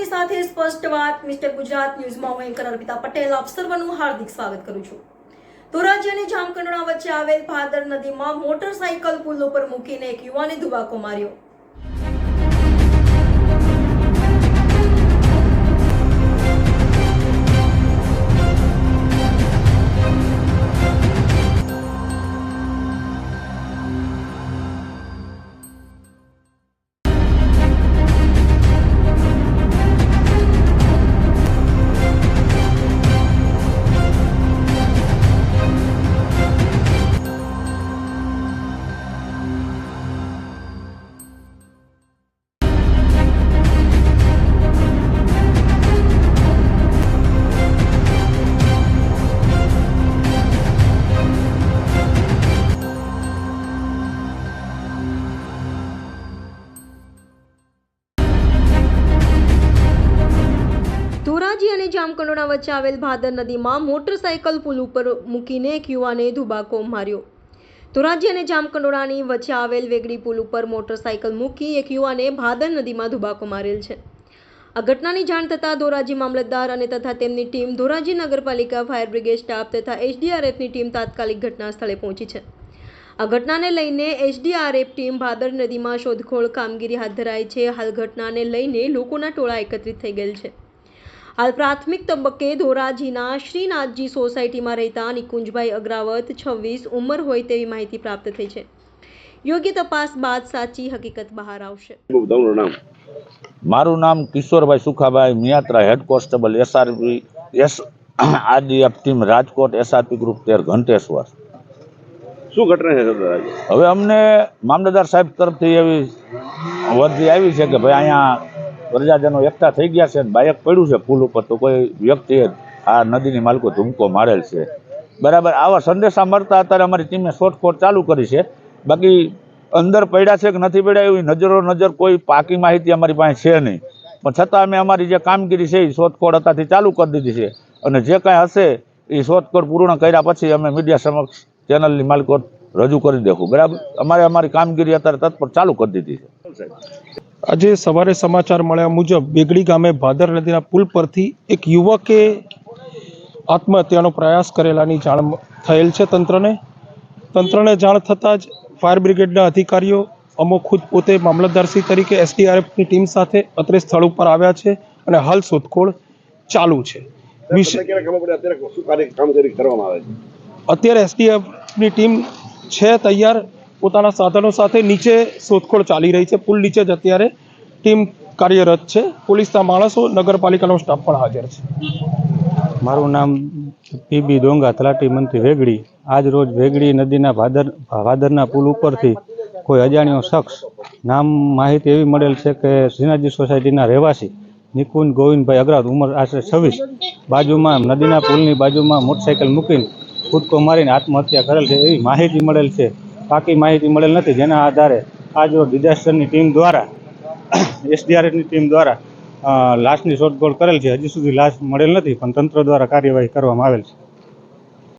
સમાચારની સાથે સ્પષ્ટ વાત મિસ્ટર ગુજરાત ન્યૂઝમાં હું એન્કર અર્પિતા પટેલ આપ સર્વનું હાર્દિક સ્વાગત કરું છું. ધોરાજી અને જામકંડોળા વચ્ચે આવેલ ભાદર નદીમાં મોટરસાયકલ પુલ ઉપર મૂકીને એક યુવાને ધુબાકો માર્યો. અને વચ્ચે આવેલ ભાદર નદીમાં મોટરસાયકલ પુલ ઉપર મૂકીને એક યુવાને ધુબાકો માર્યો. ધોરાજી અને જામકંડોળાની વચ્ચે આવેલ વેગડી પુલ ઉપર મોટરસાયકલ મૂકી એક યુવાને ભાદર નદીમાં ધુબાકો મારેલ છે. આ ઘટનાની જાણ થતાં ધોરાજી મામલતદાર અને તથા તેમની ટીમ ધોરાજી નગરપાલિકા ફાયર બ્રિગેડ સ્ટાફ તથા એસડીઆરએફની ટીમ તાત્કાલિક ઘટના સ્થળે પહોંચી છે. આ ઘટનાને લઈને એસડીઆરએફ ટીમ ભાદર નદીમાં શોધખોળ કામગીરી હાથ ધરાઈ છે. હાલ ઘટનાને લઈને લોકોના ટોળા એકત્રિત થઈ ગયેલ છે. હાલ પ્રાથમિક તબક્કે ધોરાજીના શ્રીનાથજી સોસાયટીમાં રહેતા નિકુંજભાઈ અગ્રાવત છવ્વીસ ઉંમર હોય તેવી માહિતી પ્રાપ્ત થઈ છે. યોગ્ય તપાસ બાદ સાચી હકીકત બહાર આવશે. મારું નામ Kishorbhai Sukhabhai Miyatra head constable SRP S RDF team Rajkot SRP group તેર ઘંટેશ્વર. શું ઘટના છે હવે અમને મામલતદાર સાહેબ તરફથી એવી વર્દી આવી છે કે ભાઈ અહીંયા પ્રજાજનો એકઠા થઈ ગયા છે બાયક પડ્યું છે પુલ ઉપર, તો કોઈ વ્યક્તિએ આ નદીની માલિકો ધૂમકો મારેલ છે. બરાબર, આવા સંદેશા મળતા અત્યારે અમારી ટીમે શોધખોળ ચાલુ કરી છે. બાકી અંદર પડ્યા છે કે નથી પડ્યા એવી નજરો નજર કોઈ પાકી માહિતી અમારી પાસે છે નહીં. પણ છતાં અમે અમારી જે કામગીરી છે એ શોધખોળ અત્યારથી ચાલુ કરી દીધી છે. અને જે કાંઈ હશે એ શોધખોળ પૂર્ણ કર્યા પછી અમે મીડિયા સમક્ષ ચેનલની માલિકો રજૂ કરી દેખું. બરાબર? અમારે અમારી કામગીરી અત્યારે તત્પર ચાલુ કરી દીધી છે. આજે સવારે સમાચાર મળ્યા મુજબ બેગડી ગામે ભાદર નદીના પુલ પરથી એક યુવકે આત્મહત્યાનો પ્રયાસ કરેલાની જાણ થયેલ છે તંત્રને. તંત્રને જાણ થતાં જ ફાયર બ્રિગેડના અધિકારીઓ અમો ખુદ પોતે મામલતદારશ્રી તરીકે એસડીઆરએફની ટીમ સાથે અત્રે સ્થળ ઉપર આવ્યા છે અને હાલ શોધખોળ ચાલુ છે? અત્યારે એસડીએફની ટીમ છે તૈયાર. પોતાના સાધનો સાથે નીચે શોધખોળ ચાલી રહી છે. પુલ નીચે જ અત્યારે ટીમ કાર્યરત છે. પોલીસના માણસો નગરપાલિકાનો સ્ટાફ પણ હાજર છે. મારું નામ પીબી ડોંગા તલાટી મંત્રી વેગડી. આજ રોજ વેગડી નદીના ભાદર, ભાદરના પુલ ઉપરથી કોઈ અજાણ્યો શખ્સ, નામ માહિતી એવી મળેલ છે કે શ્રીનાથજી સોસાયટીના રહેવાસી નિકુંજ ગોવિંદભાઈ અગ્રાત ઉંમર આશરે છવ્વીસ, બાજુમાં નદીના પુલની બાજુમાં મોટરસાઇકલ મૂકીને કૂદકો મારીને આત્મહત્યા કરેલ છે એવી માહિતી મળેલ છે. પાકી માહિતી મળેલ નથી જેના આધારે આજ રોજ ડિઝાસ્ટરની ટીમ દ્વારા એસડીઆરએફની ટીમ દ્વારા લાશની શોધખોળ કરેલ છે. હજી સુધી લાશ મળેલ નથી, પણ તંત્ર દ્વારા કાર્યવાહી કરવામાં આવેલ છે.